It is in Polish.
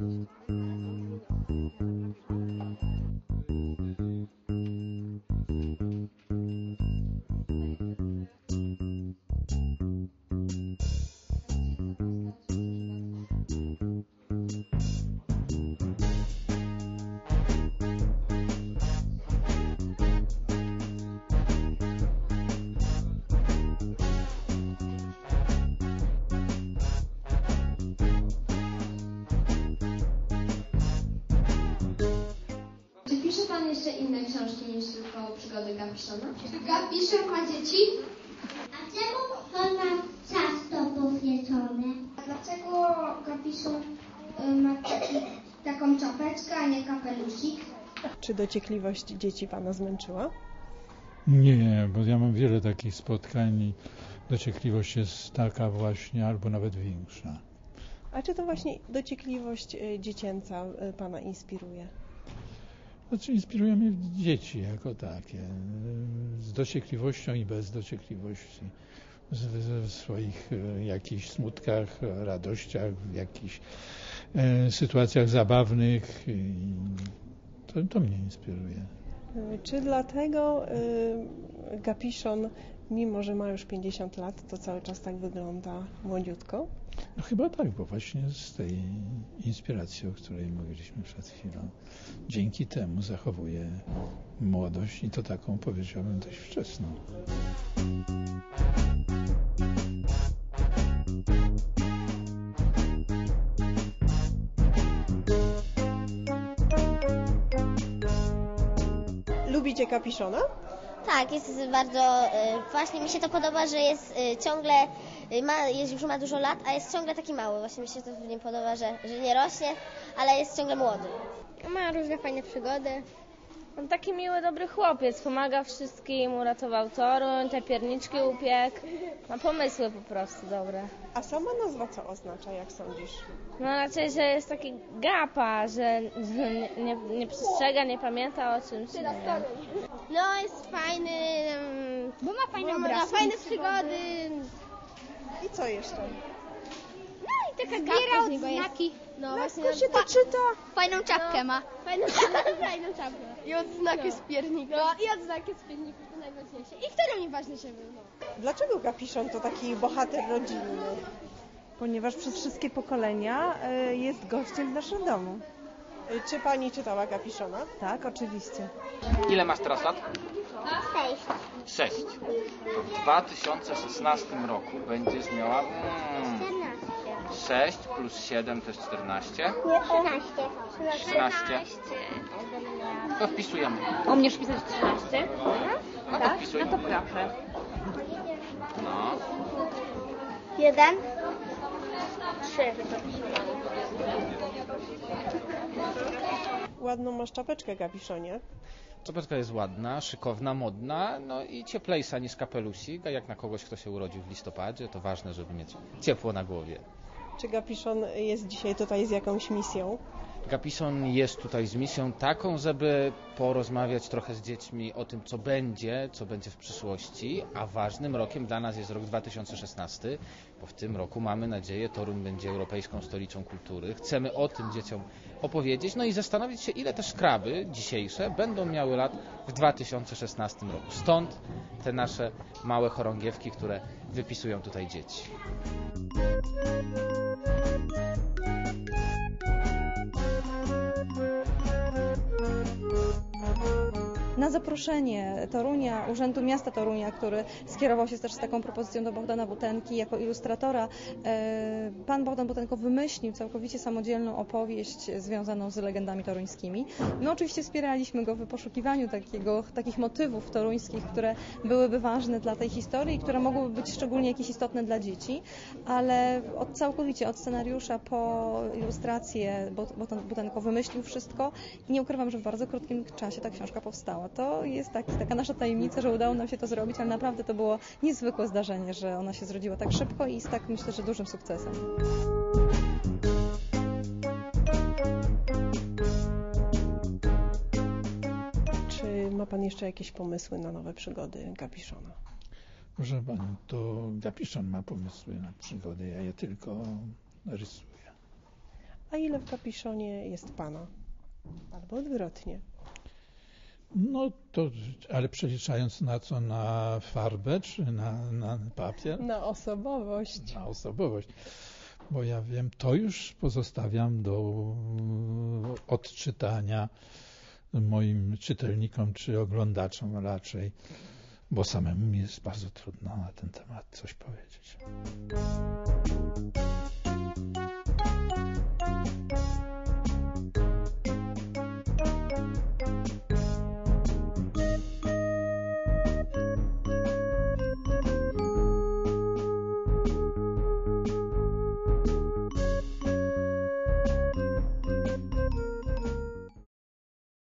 Czy pisze Pan jeszcze inne książki niż tylko przygody Gapiszona? Gapiszon ma dzieci? A czemu on ma ciasto powieczone? A dlaczego Gapiszon y, ma taki, taką czapeczkę, a nie kapelusik? Czy dociekliwość dzieci Pana zmęczyła? Nie, bo ja mam wiele takich spotkań i dociekliwość jest taka właśnie, albo nawet większa. A czy to właśnie dociekliwość e, dziecięca e, Pana inspiruje? Znaczy inspiruje mnie dzieci jako takie, z dociekliwością i bez dociekliwości. W- swoich e, jakichś smutkach, e, radościach, w jakichś e, sytuacjach zabawnych. To, to mnie inspiruje. E, Czy dlatego e, Gapiszon, mimo że ma już 50 lat, to cały czas tak wygląda młodziutko? No chyba tak, bo właśnie z tej inspiracji, o której mówiliśmy przed chwilą, dzięki temu zachowuje młodość i to taką powiedziałbym dość wczesną. Lubicie Kapiszona? Tak, jest bardzo, y, właśnie mi się to podoba, że jest y, ciągle, y, ma, jest, już ma dużo lat, a jest ciągle taki mały. Właśnie mi się to w nim podoba, że, że nie rośnie, ale jest ciągle młody. Ma różne fajne przygody. On taki miły, dobry chłopiec, pomaga wszystkim, uratował Toruń, te pierniczki upiekł. Ma pomysły po prostu dobre. A sama nazwa co oznacza, jak sądzisz? No raczej, że jest taki gapa, że, że nie, nie, nie przestrzega, nie pamięta o czymś. Nie wiem. No, jest fajny, bo ma fajne, ma fajne przygody. I co jeszcze? No taka zbiera odznaki. No, właśnie Jak się to czyta? Fajną czapkę ma. Fajną, fajną czapkę. I odznaki z piernika. No i odznaki z piernika, to najważniejsze. I wtedy nieważne, żeby no. Dlaczego Kapiszon to taki bohater rodzinny? ponieważ przez wszystkie pokolenia e, jest gościem w naszym domu. E, Czy Pani czytała Kapiszona? Tak, oczywiście. Ile masz teraz lat? Sześć. Sześć. W 2016 roku będziesz miała mm, 6 plus 7 to jest 14. Nie, 13. 13. To wpisujemy. O mnie wpisać 13? No to wpisujemy. proszę. No. Jeden. Trzy. Ładną masz czapeczkę, Kapiszonie. Czapeczka jest ładna, szykowna, modna, no i cieplejsza niż kapelusik, a jak na kogoś, kto się urodził w listopadzie, to ważne, żeby mieć ciepło na głowie. Czy Kapiszon jest dzisiaj tutaj z jakąś misją? Gapison jest tutaj z misją taką, żeby porozmawiać trochę z dziećmi o tym, co będzie, co będzie w przyszłości, a ważnym rokiem dla nas jest rok 2016, bo w tym roku mamy nadzieję, Toruń będzie Europejską Stolicą Kultury. Chcemy o tym dzieciom opowiedzieć, no i zastanowić się, ile te szkraby dzisiejsze będą miały lat w 2016 roku. Stąd te nasze małe chorągiewki, które wypisują tutaj dzieci. Thank you. Na zaproszenie Torunia, Urzędu Miasta Torunia, który skierował się też z taką propozycją do Bogdana Butenki jako ilustratora, e, pan Bogdan Butenko wymyślił całkowicie samodzielną opowieść związaną z legendami toruńskimi. My oczywiście wspieraliśmy go w poszukiwaniu takiego, takich motywów toruńskich, które byłyby ważne dla tej historii które mogłyby być szczególnie jakieś istotne dla dzieci, ale od, całkowicie od scenariusza po ilustrację Butenko wymyślił wszystko i nie ukrywam, że w bardzo krótkim czasie ta książka powstała. To jest taki, taka nasza tajemnica, że udało nam się to zrobić, ale naprawdę to było niezwykłe zdarzenie, że ona się zrodziła tak szybko i z tak myślę, że dużym sukcesem. Czy ma Pan jeszcze jakieś pomysły na nowe przygody Kapiszona? Proszę Pani, to Gapiszon ma pomysły na przygody, ja je tylko rysuję. a ile w kapiszonie jest Pana? Albo odwrotnie. No to, ale przeliczając na co? Na farbę czy na, na papier? Na osobowość. Na osobowość. Bo ja wiem, to już pozostawiam do odczytania moim czytelnikom czy oglądaczom raczej, bo samemu mi jest bardzo trudno na ten temat coś powiedzieć.